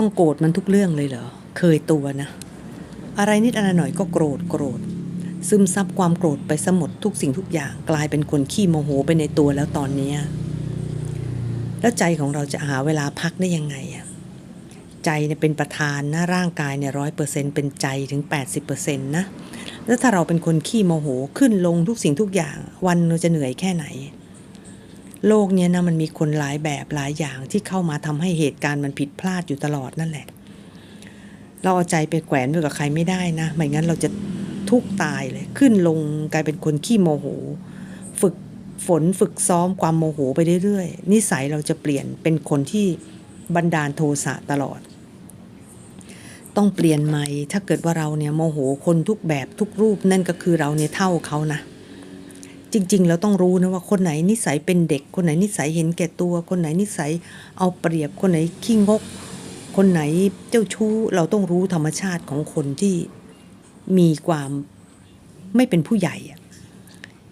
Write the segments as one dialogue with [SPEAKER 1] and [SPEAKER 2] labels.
[SPEAKER 1] ต้องโกรธมันทุกเรื่องเลยเหรอ เคยตัวนะ อะไรนิดอะไรหน่อยก็โกรธโกรธ ซึมซับความโกรธไปสมดทุกสิ่งทุกอย่างกลายเป็นคนขี้โมโหไปในตัวแล้วตอนนี้ แล้วใจของเราจะหาเวลาพักได้ยังไงอะใจเนี่ยเป็นประธานนะร่างกายเนี่ยร้อยเปอร์เซ็นเป็นใจถึง 80%นะแล้วถ้าเราเป็นคนขี้โมโหขึ้นลงทุกสิ่งทุกอย่าง วันเราจะเหนื่อยแค่ไหน โลกเนี้ยนะมันมีคนหลายแบบหลายอย่างที่เข้ามาทำให้เหตุการณ์มันผิดพลาดอยู่ตลอดนั่นแหละ เราเอาใจไปแขวนไว้กับใครไม่ได้นะไม่งั้นเราจะทุกตายเลยขึ้นลงกลายเป็นคนขี้โมโห ฝึกฝนฝึกซ้อมความโมโหไปเรื่อยๆนิสัยเราจะเปลี่ยนเป็นคนที่บันดาลโทสะตลอด ต้องเปลี่ยนใหม่ถ้าเกิดว่าเราเนี่ยโมโหคนทุกแบบทุกรูปนั่นก็คือเราเนี่ยเท่าเขานะ จริงๆเราต้องรู้นะว่าคนไหนนิสัยเป็นเด็ก คนไหนนิสัยเห็นแก่ตัว คนไหนนิสัยเอาเปรียบ คนไหนขี้งก คนไหนเจ้าชู้เราต้องรู้ธรรมชาติของคนที่มีความไม่เป็นผู้ใหญ่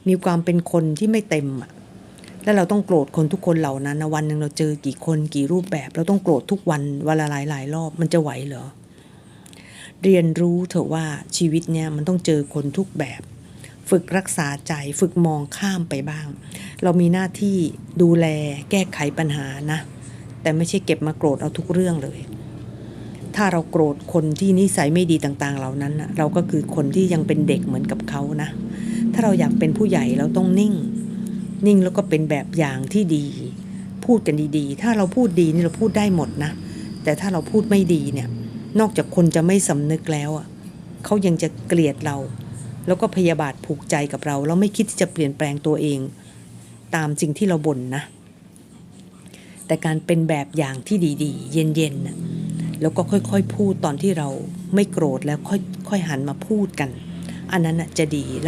[SPEAKER 1] มีความเป็นคนที่ไม่เต็มอะแล้วเราต้องโกรธคนทุกคนเหล่านั้นนะวันหนึ่งเราเจอกี่คนกี่รูปแบบ เราต้องโกรธทุกวันวันละหลายหลายรอบมันจะไหวเหรอ เรียนรู้เถอะว่าชีวิตเนี่ยมันต้องเจอคนทุกแบบ ฝึกรักษาใจฝึกมองข้ามไปบ้าง เรามีหน้าที่ดูแลแก้ไขปัญหานะ แต่ไม่ใช่เก็บมาโกรธเอาทุกเรื่องเลย ถ้าเราโกรธคนที่นิสัยไม่ดีต่างๆ เหล่านั้นนะเราก็คือคนที่ยังเป็นเด็กเหมือนกับเขานะ ถ้าเราอยากเป็นผู้ใหญ่เราต้องนิ่ง นิ่งแล้วก็เป็นแบบอย่างที่ดี พูดกันดีๆ ถ้าเราพูดดีนี่เราพูดได้หมดนะ แต่ถ้าเราพูดไม่ดีเนี่ยนอกจากคนจะไม่สำนึกแล้วอะเขายังจะเกลียดเรา แล้วก็พยาบาทผูกใจกับเรา แล้วไม่คิดที่จะเปลี่ยนแปลงตัวเอง ตามสิ่งที่เราบ่นนะ แต่การเป็นแบบอย่างที่ดีๆ เย็นๆแล้วก็ค่อยๆพูดตอนที่เราไม่โกรธแล้วค่อยๆหันมาพูดกัน อันนั้นจะดี